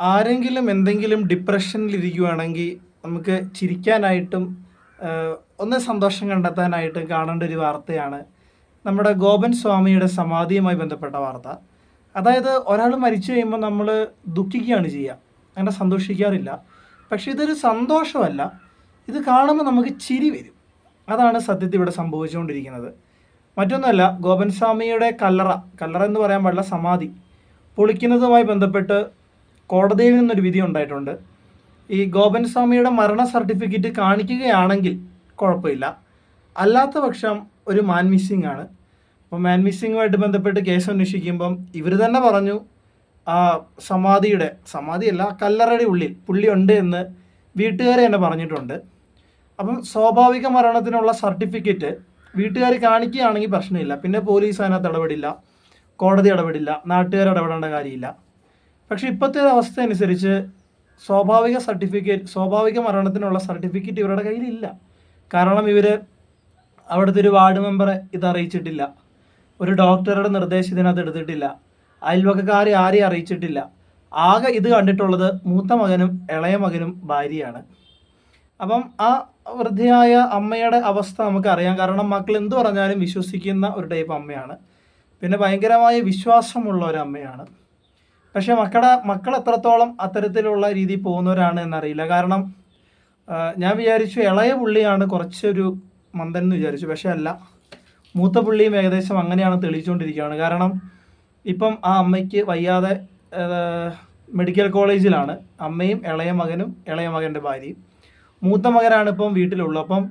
ആരെങ്കിലും എന്തെങ്കിലും ഡിപ്രഷനിലിരിക്കുകയാണെങ്കിൽ നമുക്ക് ചിരിക്കാനായിട്ടും ഒന്ന് സന്തോഷം കണ്ടെത്താനായിട്ടും കാണേണ്ട ഒരു വാർത്തയാണ് നമ്മുടെ ഗോപൻ സ്വാമിയുടെ സമാധിയുമായി ബന്ധപ്പെട്ട വാർത്ത. അതായത് ഒരാൾ മരിച്ചു കഴിയുമ്പോൾ നമ്മൾ ദുഃഖിക്കുകയാണ് ചെയ്യുക അങ്ങനെ സന്തോഷിക്കാറില്ല. പക്ഷേ ഇതൊരു സന്തോഷമല്ല. ഇത് കാണുമ്പോൾ നമുക്ക് ചിരി വരും. അതാണ് സത്യത്തിൽ ഇവിടെ സംഭവിച്ചുകൊണ്ടിരിക്കുന്നത്. മറ്റൊന്നുമല്ല ഗോപൻ സ്വാമിയുടെ കല്ലറ കല്ലറ എന്ന് പറയാൻ പാടില്ല സമാധി പൊളിക്കുന്നതുമായി ബന്ധപ്പെട്ട് കോടതിയിൽ നിന്നൊരു വിധി ഉണ്ടായിട്ടുണ്ട്. ഈ ഗോപൻ സ്വാമിയുടെ മരണ സർട്ടിഫിക്കറ്റ് കാണിക്കുകയാണെങ്കിൽ കുഴപ്പമില്ല. അല്ലാത്ത പക്ഷം ഒരു മാൻ മിസ്സിംഗ് ആണ്. അപ്പോൾ മാൻ മിസ്സിങ്ങുമായിട്ട് ബന്ധപ്പെട്ട് കേസ് അന്വേഷിക്കുമ്പം ഇവർ തന്നെ പറഞ്ഞു ആ സമാധിയുടെ സമാധിയല്ല കല്ലറയുടെ ഉള്ളിൽ പുള്ളി ഉണ്ട് എന്ന് വീട്ടുകാരെ തന്നെ പറഞ്ഞിട്ടുണ്ട്. അപ്പം സ്വാഭാവിക മരണത്തിനുള്ള സർട്ടിഫിക്കറ്റ് വീട്ടുകാർ കാണിക്കുകയാണെങ്കിൽ പ്രശ്നമില്ല. പിന്നെ പോലീസ് അതിനകത്ത് ഇടപെടില്ല. കോടതി ഇടപെടില്ല. നാട്ടുകാർ ഇടപെടേണ്ട കാര്യമില്ല. പക്ഷെ ഇപ്പോഴത്തെ അവസ്ഥ അനുസരിച്ച് സ്വാഭാവിക സർട്ടിഫിക്കറ്റ് സ്വാഭാവിക മരണത്തിനുള്ള സർട്ടിഫിക്കറ്റ് ഇവരുടെ കയ്യിലില്ല. കാരണം ഇവർ അവിടുത്തെ ഒരു വാർഡ് മെമ്പറെ ഇത് അറിയിച്ചിട്ടില്ല. ഒരു ഡോക്ടറുടെ നിർദ്ദേശം ഇതിനകത്ത് എടുത്തിട്ടില്ല. അയൽവക്കക്കാരെ ആരെയും അറിയിച്ചിട്ടില്ല. ആകെ ഇത് കണ്ടിട്ടുള്ളത് മൂത്ത മകനും ഇളയ മകനും ഭാര്യയാണ്. അപ്പം ആ വൃദ്ധയായ അമ്മയുടെ അവസ്ഥ നമുക്കറിയാം. കാരണം മക്കൾ എന്തു പറഞ്ഞാലും വിശ്വസിക്കുന്ന ഒരു ടൈപ്പ് അമ്മയാണ്. പിന്നെ ഭയങ്കരമായ വിശ്വാസമുള്ള ഒരു അമ്മയാണ്. പക്ഷേ മക്കളുടെ മക്കൾ എത്രത്തോളം അത്തരത്തിലുള്ള രീതിയിൽ പോകുന്നവരാണ് എന്നറിയില്ല. കാരണം ഞാൻ വിചാരിച്ചു ഇളയ പുള്ളിയാണ് കുറച്ചൊരു മന്ദൻ എന്ന് വിചാരിച്ചു. പക്ഷേ അല്ല മൂത്ത പുള്ളിയും ഏകദേശം അങ്ങനെയാണ് തെളിയിച്ചുകൊണ്ടിരിക്കുകയാണ്. കാരണം ഇപ്പം ആ അമ്മയ്ക്ക് വയ്യാതെ മെഡിക്കൽ കോളേജിലാണ്. അമ്മയും ഇളയ മകനും ഇളയ മകന്റെ ഭാര്യയും. മൂത്ത മകനാണ് ഇപ്പം വീട്ടിലുള്ളത്. അപ്പം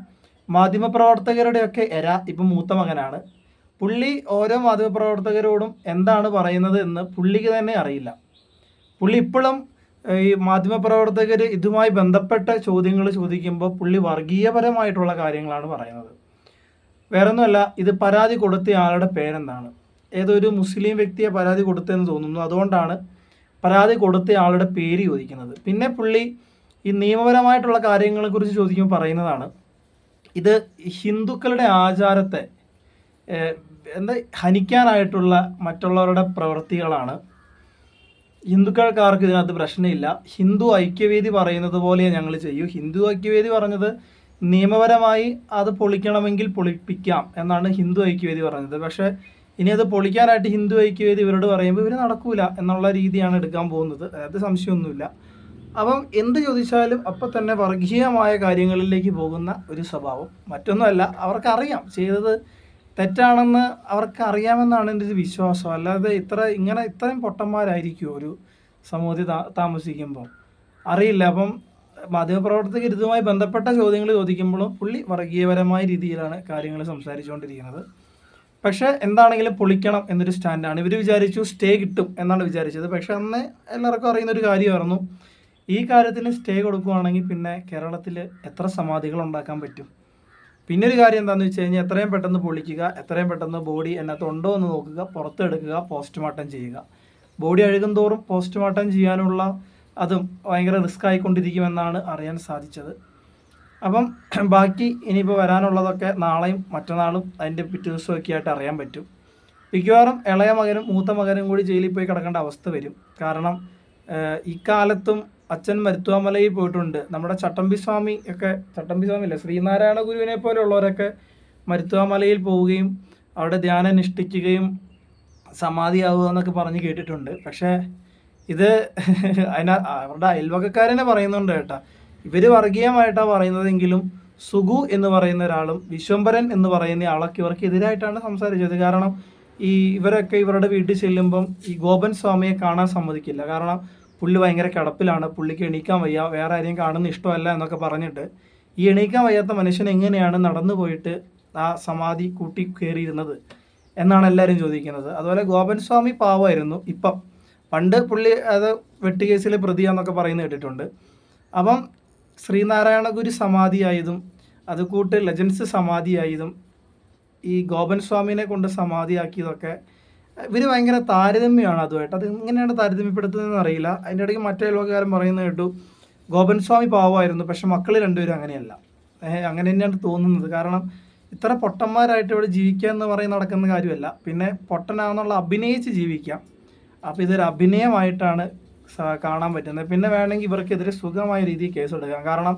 മാധ്യമപ്രവർത്തകരുടെയൊക്കെ എര ഇപ്പം മൂത്ത മകനാണ്. പുള്ളി ഓരോ മാധ്യമപ്രവർത്തകരോടും എന്താണ് പറയുന്നത് എന്ന് പുള്ളിക്ക് തന്നെ അറിയില്ല. പുള്ളി ഇപ്പോഴും ഈ മാധ്യമപ്രവർത്തകർ ഇതുമായി ബന്ധപ്പെട്ട ചോദ്യങ്ങൾ ചോദിക്കുമ്പോൾ പുള്ളി വർഗീയപരമായിട്ടുള്ള കാര്യങ്ങളാണ് പറയുന്നത്. വേറൊന്നുമല്ല ഇത് പരാതി കൊടുത്ത ആളുടെ പേരെന്താണ്? ഏതൊരു മുസ്ലിം വ്യക്തിയെ പരാതി കൊടുത്തതെന്ന് തോന്നുന്നു. അതുകൊണ്ടാണ് പരാതി കൊടുത്ത ആളുടെ പേര് ചോദിക്കുന്നത്. പിന്നെ പുള്ളി ഈ നിയമപരമായിട്ടുള്ള കാര്യങ്ങളെക്കുറിച്ച് ചോദിക്കുമ്പോൾ പറയുന്നതാണ് ഇത് ഹിന്ദുക്കളുടെ ആചാരത്തെ എന്താ ഹനിക്കാനായിട്ടുള്ള മറ്റുള്ളവരുടെ പ്രവൃത്തികളാണ്. ഹിന്ദുക്കൾക്കാർക്ക് ഇതിനകത്ത് പ്രശ്നമില്ല. ഹിന്ദു ഐക്യവേദി പറയുന്നത് പോലെ ഞങ്ങൾ ചെയ്യൂ. ഹിന്ദു ഐക്യവേദി പറഞ്ഞത് നിയമപരമായി അത് പൊളിക്കണമെങ്കിൽ പൊളിപ്പിക്കാം എന്നാണ് ഹിന്ദു ഐക്യവേദി പറഞ്ഞത്. പക്ഷേ ഇനി അത് പൊളിക്കാനായിട്ട് ഹിന്ദു ഐക്യവേദി ഇവരോട് പറയുമ്പോൾ ഇവർ നടക്കൂല എന്നുള്ള രീതിയാണ് എടുക്കാൻ പോകുന്നത്. അതായത് സംശയമൊന്നുമില്ല. അപ്പം എന്ത് ചോദിച്ചാലും അപ്പം തന്നെ വർഗീയമായ കാര്യങ്ങളിലേക്ക് പോകുന്ന ഒരു സ്വഭാവം. മറ്റൊന്നുമല്ല അവർക്കറിയാം ചെയ്തത് തെറ്റാണെന്ന് അവർക്ക് അറിയാമെന്നാണ് എന്റെ ഒരു വിശ്വാസം. അല്ലാതെ ഇത്ര ഇങ്ങനെ ഇത്രയും പൊട്ടന്മാരായിരിക്കും ഒരു സമൂഹത്തിൽ താമസിക്കുമ്പോൾ? അറിയില്ല. അപ്പം മാധ്യമപ്രവർത്തകർ ഇതുമായി ബന്ധപ്പെട്ട ചോദ്യങ്ങൾ ചോദിക്കുമ്പോഴും പുള്ളി വർഗീയപരമായ രീതിയിലാണ് കാര്യങ്ങൾ സംസാരിച്ചുകൊണ്ടിരിക്കുന്നത്. പക്ഷേ എന്താണെങ്കിലും പൊളിക്കണം എന്നൊരു സ്റ്റാൻഡാണ്. ഇവർ വിചാരിച്ചു സ്റ്റേ കിട്ടും എന്നാണ് വിചാരിച്ചത്. പക്ഷേ അന്ന് എല്ലാവർക്കും അറിയുന്ന ഒരു കാര്യമായിരുന്നു. ഈ കാര്യത്തിന് സ്റ്റേ കൊടുക്കുകയാണെങ്കിൽ പിന്നെ കേരളത്തിൽ എത്ര സമാധികൾ ഉണ്ടാക്കാൻ പറ്റും? പിന്നെ ഒരു കാര്യം എന്താണെന്ന് വെച്ച് കഴിഞ്ഞാൽ എത്രയും പെട്ടെന്ന് പൊളിക്കുക എത്രയും പെട്ടെന്ന് ബോഡി അതിനകത്ത് ഉണ്ടോ എന്ന് നോക്കുക പുറത്തെടുക്കുക പോസ്റ്റ്മോർട്ടം ചെയ്യുക. ബോഡി അഴുകും തോറും പോസ്റ്റ്മോർട്ടം ചെയ്യാനുള്ള അതും ഭയങ്കര റിസ്ക് ആയിക്കൊണ്ടിരിക്കുമെന്നാണ് അറിയാൻ സാധിച്ചത്. അപ്പം ബാക്കി ഇനിയിപ്പോൾ വരാനുള്ളതൊക്കെ നാളെയും മറ്റന്നാളും അതിന്റെ പിറ്റേ ദിവസമൊക്കെ ആയിട്ട് അറിയാൻ പറ്റും. മിക്കവാറും ഇളയ മകനും മൂത്ത മകനും കൂടി ജയിലിൽ പോയി കിടക്കേണ്ട അവസ്ഥ വരും. കാരണം ഇക്കാലത്തും അച്ഛൻ മരുത്തുവാമലയിൽ പോയിട്ടുണ്ട്. നമ്മുടെ ചട്ടമ്പി സ്വാമി ഒക്കെ ചട്ടമ്പി സ്വാമി അല്ല ശ്രീനാരായണ ഗുരുവിനെ പോലെയുള്ളവരൊക്കെ മരുത്തുവാമലയിൽ പോവുകയും അവിടെ ധ്യാനം അനുഷ്ഠിക്കുകയും സമാധിയാവുക എന്നൊക്കെ പറഞ്ഞ് കേട്ടിട്ടുണ്ട്. പക്ഷേ ഇത് അതിന അവരുടെ അയൽവക്കക്കാരനെ പറയുന്നുണ്ട് കേട്ടാ. ഇവർ വർഗീയമായിട്ടാണ് പറയുന്നതെങ്കിലും സുഗു എന്ന് പറയുന്ന ഒരാളും വിശ്വംഭരൻ എന്ന് പറയുന്ന ആളൊക്കെ ഇവർക്ക് എതിരായിട്ടാണ് സംസാരിച്ചത്. കാരണം ഈ ഇവരൊക്കെ ഇവരുടെ വീട്ടിൽ ചെല്ലുമ്പം ഈ ഗോപൻ സ്വാമിയെ കാണാൻ സമ്മതിക്കില്ല. കാരണം പുള്ളി ഭയങ്കര കിടപ്പിലാണ് പുള്ളിക്ക് എണീക്കാൻ വയ്യ വേറെ ആരെയും കാണുന്ന ഇഷ്ടമല്ല എന്നൊക്കെ പറഞ്ഞിട്ട് ഈ എണീക്കാൻ വയ്യാത്ത മനുഷ്യൻ എങ്ങനെയാണ് നടന്നു പോയിട്ട് ആ സമാധി കൂട്ടി കയറിയിരുന്നത് എന്നാണ് എല്ലാവരും ചോദിക്കുന്നത്. അതുപോലെ ഗോപൻ സ്വാമി പാവമായിരുന്നു ഇപ്പം. പണ്ട് പുള്ളി അത് വെട്ടുകേസിലെ പ്രതിയാന്നൊക്കെ പറയുന്നത് കേട്ടിട്ടുണ്ട്. അപ്പം ശ്രീനാരായണ ഗുരു സമാധിയായതും അത് കൂട്ട് ലെജൻസ് സമാധിയായതും ഈ ഗോപൻ സ്വാമിനെ കൊണ്ട് സമാധിയാക്കിയതൊക്കെ ഇവർ ഭയങ്കര താരതമ്യമാണ് അതുമായിട്ട്. അത് എങ്ങനെയാണ് താരതമ്യപ്പെടുത്തുന്നതെന്ന് അറിയില്ല. അതിന്റെ ഇടയ്ക്ക് മറ്റേ ലോകകാരൻ പറയുന്നത് കേട്ടു ഗോപൻ സ്വാമി പാവമായിരുന്നു പക്ഷെ മക്കൾ രണ്ടുപേരും അങ്ങനെയല്ല. അങ്ങനെ തന്നെയാണ് തോന്നുന്നത്. കാരണം ഇത്ര പൊട്ടന്മാരായിട്ട് ഇവിടെ ജീവിക്കുക എന്ന് പറയുന്ന നടക്കുന്ന കാര്യമല്ല. പിന്നെ പൊട്ടനാണെന്നുള്ള അഭിനയിച്ച് ജീവിക്കാം. അപ്പോൾ ഇതൊരു അഭിനയമായിട്ടാണ് കാണാൻ പറ്റുന്നത്. പിന്നെ വേണമെങ്കിൽ ഇവർക്കെതിരെ സുഖമായ രീതിയിൽ കേസെടുക്കാം. കാരണം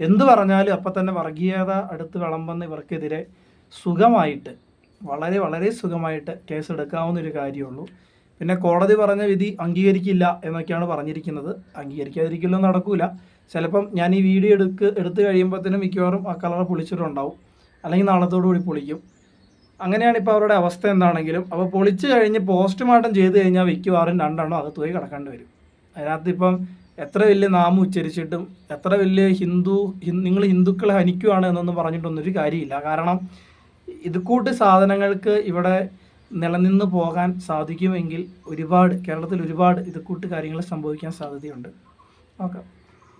എന്ത് പറഞ്ഞാലും അപ്പം തന്നെ വർഗീയത അടുത്ത് വിളമ്പെന്ന് ഇവർക്കെതിരെ സുഖമായിട്ട് വളരെ വളരെ സുഖമായിട്ട് കേസ് എടുക്കാവുന്ന ഒരു കാര്യമുള്ളൂ. പിന്നെ കോടതി പറഞ്ഞ വിധി അംഗീകരിക്കില്ല എന്നൊക്കെയാണ് പറഞ്ഞിരിക്കുന്നത്. അംഗീകരിക്കാതിരിക്കില്ല നടക്കൂല. ചിലപ്പം ഞാൻ ഈ വീഡിയോ എടുക്ക് എടുത്തു കഴിയുമ്പോഴത്തേനും മിക്കവാറും ആ കളർ പൊളിച്ചിട്ടുണ്ടാവും. അല്ലെങ്കിൽ നാളത്തോടു കൂടി പൊളിക്കും. അങ്ങനെയാണ് ഇപ്പോൾ അവരുടെ അവസ്ഥ എന്താണെങ്കിലും. അപ്പോൾ പൊളിച്ചു കഴിഞ്ഞ് പോസ്റ്റ്മോർട്ടം ചെയ്ത് കഴിഞ്ഞാൽ മിക്കവാറും രണ്ടെണ്ണം അകത്ത് പോയി കിടക്കേണ്ടി വരും. അതിനകത്ത് ഇപ്പം എത്ര വലിയ നാമം ഉച്ചരിച്ചിട്ടും എത്ര വലിയ ഹിന്ദു നിങ്ങൾ ഹിന്ദുക്കളെ ഹനിക്കുവാണ് എന്നൊന്നും പറഞ്ഞിട്ടൊന്നും ഒരു കാര്യമില്ല. കാരണം ഇത് കൂട്ട് സാധനങ്ങൾക്ക് ഇവിടെ നിലനിന്ന് പോകാൻ സാധിക്കുമെങ്കിൽ ഒരുപാട് കേരളത്തിൽ ഒരുപാട് ഇത് കൂട്ട് കാര്യങ്ങൾ സംഭവിക്കാൻ സാധ്യതയുണ്ട്. ഓക്കെ